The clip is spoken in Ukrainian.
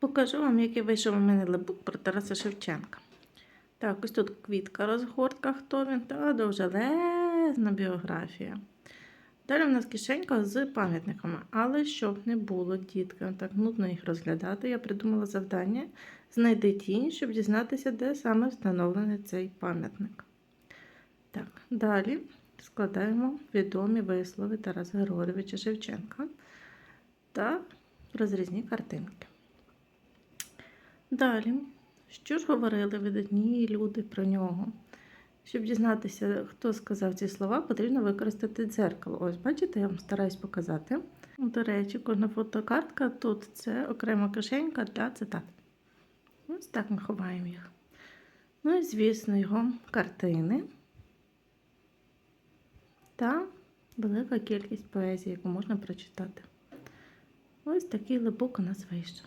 Покажу вам, який вийшов у мене лебук про Тараса Шевченка. Так, ось тут квітка розгортка, хто він, та довжелезна біографія. Далі в нас кишенька з пам'ятниками. Але щоб не було діткам так нудно їх розглядати, я придумала завдання знайди тінь, щоб дізнатися, де саме встановлений цей пам'ятник. Так, далі складаємо відомі вислови Тараса Григоровича Шевченка та розрізні картинки. Далі, що ж говорили видатні люди про нього? Щоб дізнатися, хто сказав ці слова, потрібно використати дзеркало. Ось, бачите, я вам стараюсь показати. До речі, кожна фотокартка тут це окрема кишенька для цитат. Ось так ми ховаємо їх. Ну і, звісно, його картини та велика кількість поезії, яку можна прочитати. Ось такий либок у нас вийшов.